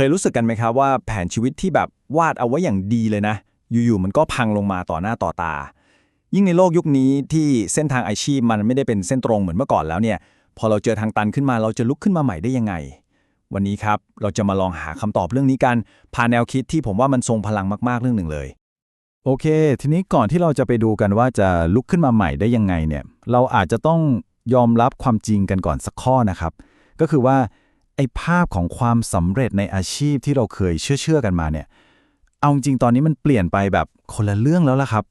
เคยรู้สึกกันไหมครับว่าแผนชีวิตที่แบบวาดเอาไว้อย่างดีเลยนะ อยู่ๆมันก็พังลงมาต่อหน้าต่อตา ยิ่งในโลกยุคนี้ที่เส้นทางอาชีพมันไม่ได้เป็นเส้นตรงเหมือนเมื่อก่อนแล้วเนี่ยพอเราเจอทางตันขึ้นมาเราจะลุกขึ้นมาใหม่ได้ยังไง วันนี้ครับเราจะมาลองหาคำตอบเรื่องนี้กันผ่านแนวคิดที่ผมว่ามันทรงพลังมากๆเรื่องหนึ่งเลย โอเค ทีนี้ก่อนที่เราจะไปดูกันว่าจะลุกขึ้นมาใหม่ได้ยังไงเนี่ยเราอาจจะต้องยอมรับความจริงกันก่อนสักข้อนะครับ ก็คือว่า ไอ้ภาพของความสำเร็จในอาชีพที่เราเคยเชื่อเชื่อกันมาเนี่ย เอาจริงตอนนี้มันเปลี่ยนไปแบบคนละเรื่องแล้วล่ะครับ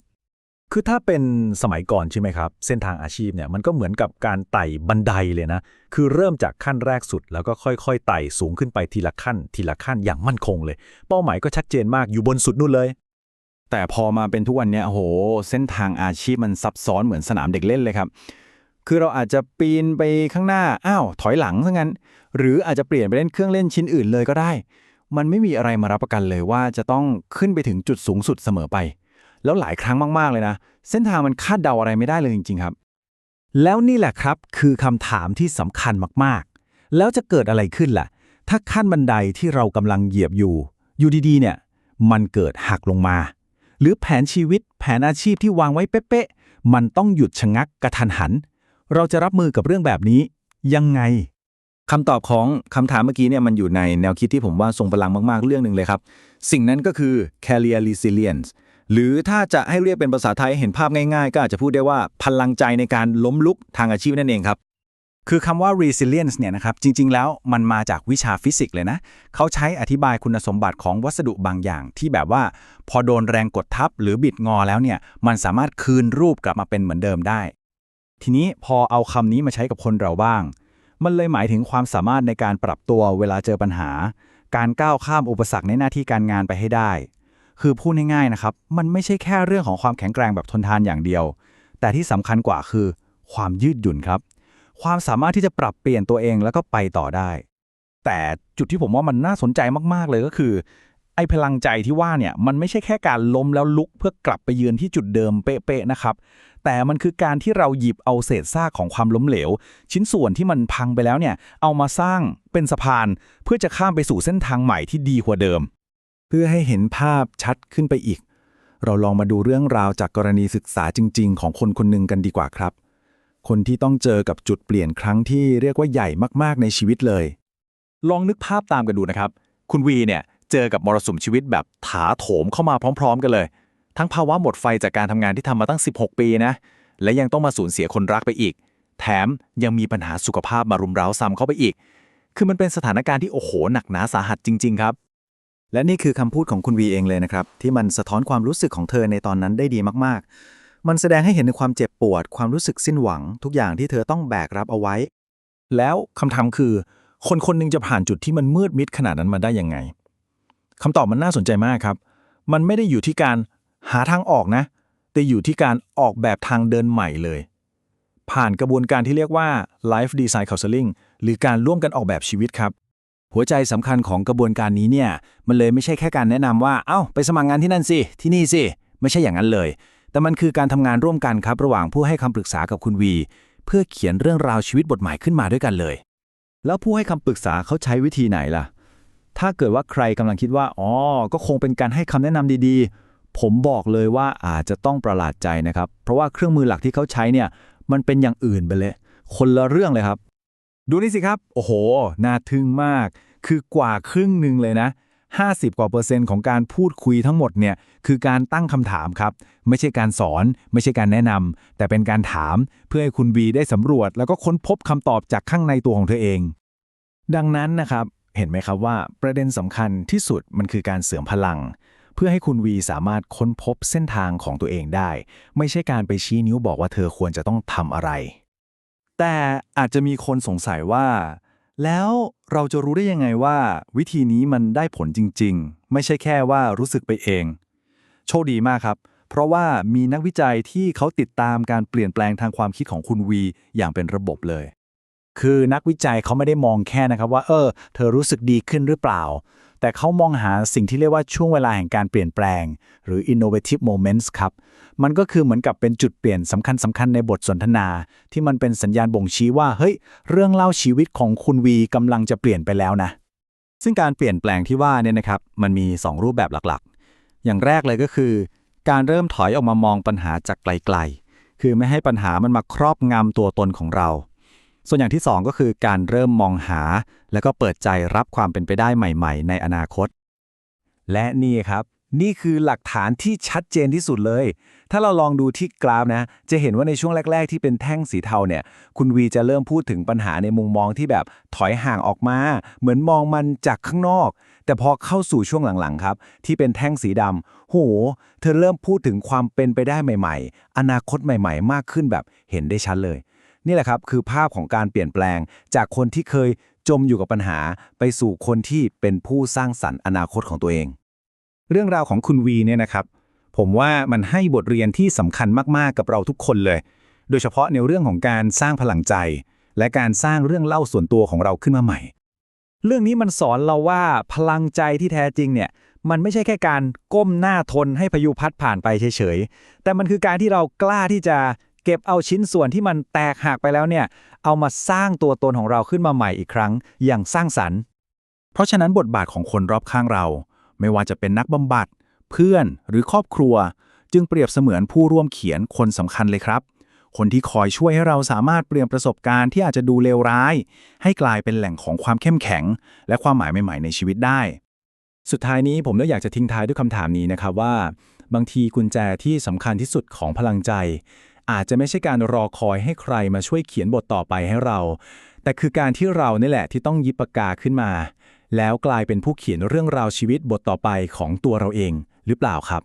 คือถ้าเป็นสมัยก่อนใช่ไหมครับ เส้นทางอาชีพเนี่ยมันก็เหมือนกับการไต่บันไดเลยนะ คือเริ่มจากขั้นแรกสุด แล้วก็ค่อยๆไต่สูงขึ้นไปทีละขั้น ทีละขั้นอย่างมั่นคงเลย เป้าหมายก็ชัดเจนมากอยู่บนสุดนู่นเลย แต่พอมาเป็นทุกวันเนี้ยโอ้โหเส้นทางอาชีพมันซับซ้อนเหมือนสนามเด็กเล่นเลยครับ คือเราอาจจะปีนไปข้างหน้า อ้าว ถอยหลังซะงั้น หรืออาจจะเปลี่ยนไปเล่นเครื่องเล่นชิ้นอื่นเลยก็ได้ มันไม่มีอะไรมารับประกันเลยว่าจะต้องขึ้นไปถึงจุดสูงสุดเสมอไป แล้วหลายครั้งมาก ๆ เลยนะ เส้นทางมันคาดเดาอะไรไม่ได้เลยจริง ๆ ครับ แล้วนี่แหละครับคือคำถามที่สำคัญมากๆ แล้วจะเกิดอะไรขึ้นล่ะ ถ้าขั้นบันไดที่เรากำลังเหยียบอยู่ อยู่ดีๆ เนี่ย มันเกิดหักลงมา หรือแผนชีวิตแผนอาชีพที่วางไว้เป๊ะๆ มันต้องหยุดชะงักกระทันหัน เราจะรับมือกับเรื่องแบบนี้ ยังไง คำตอบของคำถามเมื่อกี้เนี่ยมันอยู่ในแนวคิดที่ผมว่าทรงพลังมาก ๆ เรื่องหนึ่งเลยครับ สิ่งนั้นก็คือ career resilience หรือถ้าจะให้เรียกเป็นภาษาไทยเห็นภาพง่ายๆ ก็อาจจะพูดได้ว่าพลังใจในการล้มลุกทางอาชีพนั่นเองครับคือคำว่า resilience เนี่ยนะครับ จริง ๆ แล้วมันมาจากวิชาฟิสิกส์เลยนะ เขาใช้อธิบายคุณสมบัติของวัสดุบางอย่าง ที่แบบว่า พอโดนแรงกดทับหรือบิดงอแล้วเนี่ย มันสามารถคืนรูปกลับมาเป็นเหมือนเดิมได้ ทีนี้พอเอาคำนี้มาใช้กับคนเราบ้าง มันเลยหมายถึงความสามารถในการปรับตัวเวลาเจอปัญหา การก้าวข้ามอุปสรรคในหน้าที่การงานไปให้ได้ คือพูดง่ายๆนะครับ มันไม่ใช่แค่เรื่องของความแข็งแกร่งแบบทนทานอย่างเดียว แต่ที่สำคัญกว่าคือ ความยืดหยุ่นครับ ความสามารถที่จะปรับเปลี่ยนตัวเองแล้วก็ไปต่อได้ แต่จุดที่ผมว่ามันน่าสนใจมากๆเลยก็คือไอ้พลังใจที่ว่าเนี่ยมันไม่ใช่แค่การล้มแล้วลุกเพื่อกลับไปยืนที่จุดเดิมเป๊ะๆนะครับ แต่มันคือการที่เราหยิบเอาเศษซากของความล้มเหลว ชิ้นส่วนที่มันพังไปแล้วเนี่ย เอามาสร้างเป็นสะพาน เพื่อจะข้ามไปสู่เส้นทางใหม่ที่ดีกว่าเดิม เพื่อให้เห็นภาพชัดขึ้นไปอีก เราลองมาดูเรื่องราวจากกรณีศึกษาจริง ๆ ของคนคนหนึ่งกันดีกว่าครับ คนที่ต้องเจอกับจุดเปลี่ยนครั้งที่เรียกว่าใหญ่มากๆในชีวิตเลย ลองนึกภาพตามกันดูนะครับ คุณวีเนี่ยเจอกับมรสุมชีวิตแบบถาโถมเข้ามาพร้อม ๆ กันเลย ทั้งภาวะหมดไฟจากการทำงานที่ทำมาตั้ง 16 ปีนะ และยังต้องมาสูญเสียคนรักไปอีก แถมยังมีปัญหาสุขภาพมารุมเร้าซ้ำเข้าไปอีก คือมันเป็นสถานการณ์ที่โอ้โหหนักหนาสาหัสจริง ๆ ครับ และนี่คือคำพูดของคุณวีเองเลยนะครับ ที่มันสะท้อนความรู้สึกของเธอในตอนนั้นได้ดีมากๆ มันแสดงให้เห็นถึงความเจ็บปวด ความรู้สึกสิ้นหวัง ทุกอย่างที่เธอต้องแบกรับเอาไว้ แล้วคำถามคือ คนคนหนึงจะผ่านจุดที่มันมืดมิดขนาดนั้นมาได้ยังไงคำตอบมันน่าสนใจมากครับ มันไม่ได้อยู่ที่การ หาทางออกนะ แต่อยู่ที่การออกแบบทางเดินใหม่เลย ผ่านกระบวนการที่เรียกว่า life design counseling หรือการร่วมกันออกแบบชีวิตครับ หัวใจสำคัญของกระบวนการนี้เนี่ย มันเลยไม่ใช่แค่การแนะนำว่า เอ้า ไปสมัครงานที่นั่นสิ ที่นี่สิ ไม่ใช่อย่างนั้นเลย แต่มันคือการทำงานร่วมกันครับ ระหว่างผู้ให้คำปรึกษากับคุณวี เพื่อเขียนเรื่องราวชีวิตบทใหม่ขึ้นมาด้วยกันเลย แล้วผู้ให้คำปรึกษาเขาใช้วิธีไหนล่ะ ถ้าเกิดว่าใครกำลังคิดว่า อ๋อ ก็คงเป็นการให้คำแนะนำดีๆ ผมบอกเลยว่าอาจจะต้องประหลาดใจนะครับ เพราะว่าเครื่องมือหลักที่เขาใช้เนี่ยมันเป็นอย่างอื่นไปเลย คนละเรื่องเลยครับ ดูนี่สิครับ โอ้โห น่าทึ่งมาก คือกว่าครึ่งหนึ่งเลยนะ 50 กว่าเปอร์เซ็นต์ของการพูดคุยทั้งหมดเนี่ยคือการตั้งคำถามครับ ไม่ใช่การสอน ไม่ใช่การแนะนำแต่เป็นการถามเพื่อให้คุณวีได้สำรวจ แล้วก็ค้นพบคำตอบจากข้างในตัวของเธอเอง ดังนั้นนะครับเห็นไหมครับว่าประเด็นสำคัญที่สุดมันคือการเสริมพลัง เพื่อให้คุณวีสามารถค้นพบเส้นทางของตัวเองได้ ไม่ใช่การไปชี้นิ้วบอกว่าเธอควรจะต้องทำอะไร แต่อาจจะมีคนสงสัยว่า แล้วเราจะรู้ได้ยังไงว่า วิธีนี้มันได้ผลจริง ๆ ไม่ใช่แค่ว่ารู้สึกไปเอง โชคดีมากครับเพราะว่ามีนักวิจัยที่เขาติดตามการเปลี่ยนแปลงทางความคิดของคุณวี อย่างเป็นระบบเลย คือนักวิจัยเขาไม่ได้มองแค่นะครับว่า เออ เธอรู้สึกดีขึ้นหรือเปล่า แต่เขามองหาสิ่งที่เรียกว่าช่วงเวลาแห่งการเปลี่ยนแปลง หรือ innovative moments ครับ มันก็คือเหมือนกับเป็นจุดเปลี่ยนสำคัญสำคัญในบทสนทนา ที่มันเป็นสัญญาณบ่งชี้ว่า เฮ้ย เรื่องเล่าชีวิตของคุณวีกำลังจะเปลี่ยนไปแล้วนะ ซึ่งการเปลี่ยนแปลงที่ว่าเนี่ยนะครับ มันมี 2 รูปแบบหลักๆ อย่างแรกเลยก็คือ การเริ่มถอยออกมามองปัญหาจากไกลๆ คือไม่ให้ปัญหามันมาครอบงำตัวตนของเรา ส่วนอย่างที่ 2 ก็คือการเริ่มมองหา แล้วก็เปิดใจรับความเป็นไปได้ใหม่ ๆ ในอนาคต และนี่ครับ นี่คือหลักฐานที่ชัดเจนที่สุดเลย ถ้าเราลองดูที่กราฟนะ จะเห็นว่าในช่วงแรก ๆ ที่เป็นแท่งสีเทาเนี่ย คุณวีจะเริ่มพูดถึงปัญหาในมุมมองที่แบบถอยห่างออกมา เหมือนมองมันจากข้างนอก แต่พอเข้าสู่ช่วงหลังๆครับ ที่เป็นแท่งสีดำโห เธอเริ่มพูดถึงความเป็นไปได้ใหม่ ๆ อนาคตใหม่ ๆ มากขึ้นแบบเห็นได้ชัดเลย นี่แหละครับคือภาพของการเปลี่ยนแปลง จากคนที่เคยจมอยู่กับปัญหา ไปสู่คนที่เป็นผู้สร้างสรรค์อนาคตของตัวเอง เรื่องราวของคุณวีเนี่ยนะครับ ผมว่ามันให้บทเรียนที่สำคัญมากๆกับเราทุกคนเลย โดยเฉพาะในเรื่องของการสร้างพลังใจ และการสร้างเรื่องเล่าส่วนตัวของเราขึ้นมาใหม่ เรื่องนี้มันสอนเราว่าพลังใจที่แท้จริงเนี่ยมันไม่ใช่แค่การก้มหน้าทนให้พายุพัดผ่านไปเฉยๆ แต่มันคือการที่เรากล้าที่จะ เก็บเอาชิ้นส่วนที่มันแตกหักไปแล้วเนี่ย เอามาสร้างตัวตนของเราขึ้นมาใหม่อีกครั้ง อย่างสร้างสรรค์ เพราะฉะนั้นบทบาทของคนรอบข้างเรา ไม่ว่าจะเป็นนักบำบัด เพื่อนหรือครอบครัว จึงเปรียบเสมือนผู้ร่วมเขียนคนสำคัญเลยครับ คนที่คอยช่วยให้เราสามารถเปลี่ยนประสบการณ์ที่อาจจะดูเลวร้าย ให้กลายเป็นแหล่งของความเข้มแข็ง และความหมายใหม่ๆในชีวิตได้สุดท้ายนี้ผมเลยอยากจะทิ้งท้ายด้วยคำถามนี้นะครับว่า บางทีกุญแจที่สำคัญที่สุดของพลังใจ อาจจะไม่ใช่การรอคอยให้ใครมาช่วยเขียนบทต่อไปให้เรา แต่คือการที่เรานี่แหละที่ต้องยิบปากกาขึ้นมา แล้วกลายเป็นผู้เขียนเรื่องราวชีวิตบทต่อไปของตัวเราเอง หรือเปล่าครับ